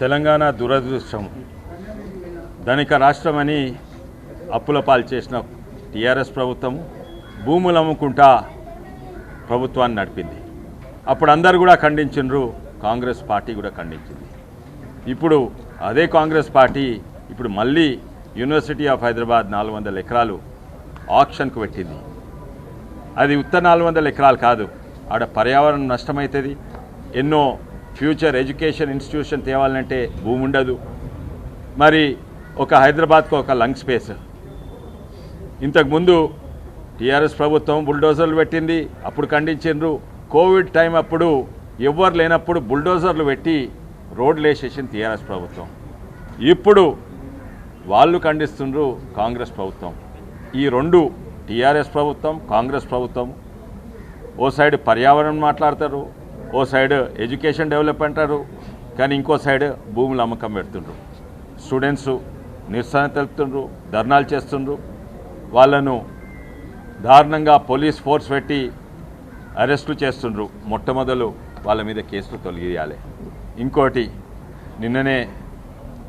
తెలంగాణ దురదృష్టం. ధనిక రాష్ట్రమని అప్పుల పాలు చేసిన టీఆర్ఎస్ ప్రభుత్వం భూములు అమ్ముకుంటా ప్రభుత్వాన్ని నడిపింది. అప్పుడు అందరు కూడా ఖండించిండ్రు కాంగ్రెస్ పార్టీ కూడా ఖండించింది. ఇప్పుడు అదే కాంగ్రెస్ పార్టీ ఇప్పుడు మళ్ళీ యూనివర్సిటీ ఆఫ్ హైదరాబాద్ నాలుగు వందల ఎకరాలు ఆప్షన్కు పెట్టింది. అది ఉత్తర నాలుగు వందల ఎకరాలు కాదు ఆడ పర్యావరణం నష్టమవుతుంది ఎన్నో ఫ్యూచర్ ఎడ్యుకేషన్ ఇన్స్టిట్యూషన్ తేవాలంటే భూమి ఉండదు. మరి ఒక హైదరాబాద్కు ఒక లంగ్ స్పేస్. ఇంతకుముందు టీఆర్ఎస్ ప్రభుత్వం బుల్డోజర్లు పెట్టింది అప్పుడు ఖండించిండ్రు. కోవిడ్ టైం అప్పుడు ఎవ్వరు లేనప్పుడు బుల్డోజర్లు పెట్టి రోడ్లు వేసేసింది టీఆర్ఎస్ ప్రభుత్వం. ఇప్పుడు వాళ్ళు ఖండిస్తుండ్రు కాంగ్రెస్ ప్రభుత్వం. ఈ రెండు టీఆర్ఎస్ ప్రభుత్వం కాంగ్రెస్ ప్రభుత్వం. ఓ సైడ్ పర్యావరణం మాట్లాడతారు ఓ సైడ్ ఎడ్యుకేషన్ డెవలప్ అంటారు కానీ ఇంకో సైడ్ భూములు అమ్మకం పెడుతుండ్రు. స్టూడెంట్స్ నిరసన తెలుపుతుండ్రు ధర్నాలు చేస్తుండ్రు. వాళ్ళను దారుణంగా పోలీస్ ఫోర్స్ పెట్టి అరెస్టు చేస్తుండ్రు. మొట్టమొదలు వాళ్ళ మీద కేసులు తొలగియాలి. ఇంకోటి నిన్ననే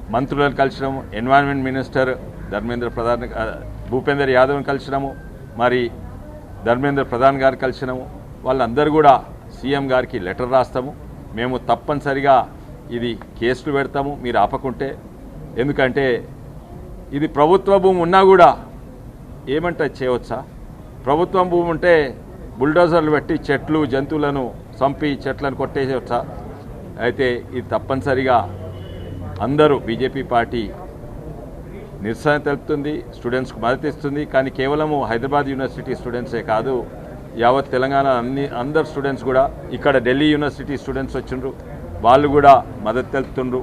మంత్రులను కలిసినాము ఎన్వైరన్మెంట్ మినిస్టర్ ధర్మేంద్ర ప్రధాన్ భూపేందర్ యాదవ్ని కలిసినాము మరి ధర్మేంద్ర ప్రధాన్ గారు కలిసినాము. వాళ్ళందరూ కూడా సీఎం గారికి లెటర్ రాస్తాము. మేము తప్పనిసరిగా ఇది కేసులు పెడతాము. మీరు ఆపకుంటే. ఎందుకంటే ఇది ప్రభుత్వ భూమి ఉన్నా కూడా ఏమంటే చేయవచ్చా? ప్రభుత్వం భూమి ఉంటే బుల్డోజర్లు పెట్టి చెట్లు జంతువులను చంపి చెట్లను కొట్టేయవచ్చా? అయితే ఇది తప్పనిసరిగా అందరూ బీజేపీ పార్టీ నిరసన తెలుపుతుంది స్టూడెంట్స్కు మద్దతు ఇస్తుంది. కానీ కేవలము హైదరాబాద్ యూనివర్సిటీ స్టూడెంట్సే కాదు యావత్ తెలంగాణ అన్ని అందరు స్టూడెంట్స్ కూడా ఇక్కడ ఢిల్లీ యూనివర్సిటీ స్టూడెంట్స్ వచ్చిండ్రు. వాళ్ళు కూడా మద్దతు తెలుపుతుండ్రు.